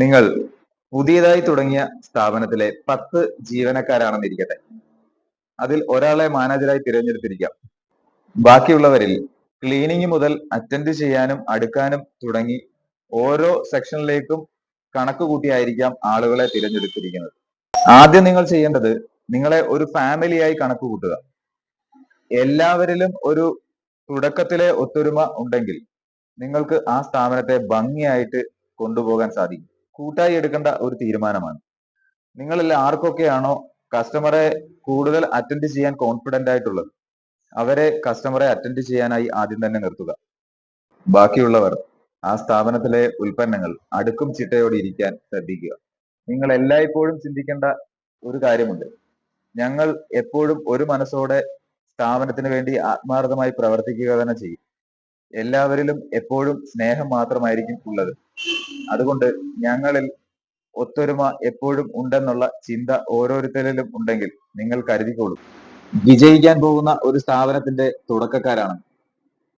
നിങ്ങൾ പുതിയതായി തുടങ്ങിയ സ്ഥാപനത്തിലെ പത്ത് ജീവനക്കാരാണെന്നിരിക്കട്ടെ അതിൽ ഒരാളെ മാനേജരായി തിരഞ്ഞെടുത്തിരിക്കാം. ബാക്കിയുള്ളവരിൽ ക്ലീനിങ് മുതൽ അറ്റൻഡ് ചെയ്യാനും അടുക്കാനും തുടങ്ങി ഓരോ സെക്ഷനിലേക്കും കണക്ക് കൂട്ടിയായിരിക്കാം ആളുകളെ തിരഞ്ഞെടുത്തിരിക്കുന്നത്. ആദ്യം നിങ്ങൾ ചെയ്യേണ്ടത് നിങ്ങളെ ഒരു ഫാമിലിയായി കണക്ക് കൂട്ടുക. എല്ലാവരിലും ഒരു തുടക്കത്തിലെ ഒത്തൊരുമ ഉണ്ടെങ്കിൽ നിങ്ങൾക്ക് ആ സ്ഥാപനത്തെ ഭംഗിയായിട്ട് കൊണ്ടുപോകാൻ സാധിക്കും. കൂട്ടായി എടുക്കേണ്ട ഒരു തീരുമാനമാണ്. നിങ്ങളിൽ ആർക്കൊക്കെയാണോ കസ്റ്റമറെ കൂടുതൽ അറ്റൻഡ് ചെയ്യാൻ കോൺഫിഡന്റ് ആയിട്ടുള്ളത് അവരെ കസ്റ്റമറെ അറ്റൻഡ് ചെയ്യാനായി ആദ്യം തന്നെ നിർത്തുക. ബാക്കിയുള്ളവർ ആ സ്ഥാപനത്തിലെ ഉൽപ്പന്നങ്ങൾ അടുക്കും ചിട്ടയോടെ ഇരിക്കാൻ ശ്രദ്ധിക്കുക. നിങ്ങൾ എല്ലായ്പ്പോഴും ചിന്തിക്കേണ്ട ഒരു കാര്യമുണ്ട്. ഞങ്ങൾ എപ്പോഴും ഒരു മനസ്സോടെ സ്ഥാപനത്തിന് വേണ്ടി ആത്മാർത്ഥമായി പ്രവർത്തിക്കുക തന്നെ ചെയ്യും. എല്ലാവരിലും എപ്പോഴും സ്നേഹം മാത്രമായിരിക്കും ഉള്ളത്. അതുകൊണ്ട് ഞങ്ങളിൽ ഒത്തൊരുമ എപ്പോഴും ഉണ്ടെന്നുള്ള ചിന്ത ഓരോരുത്തരിലും ഉണ്ടെങ്കിൽ നിങ്ങൾ കരുതിക്കോളൂ. വിജയിക്കാൻ പോകുന്ന ഒരു സ്ഥാപനത്തിന്റെ തുടക്കക്കാരാണ്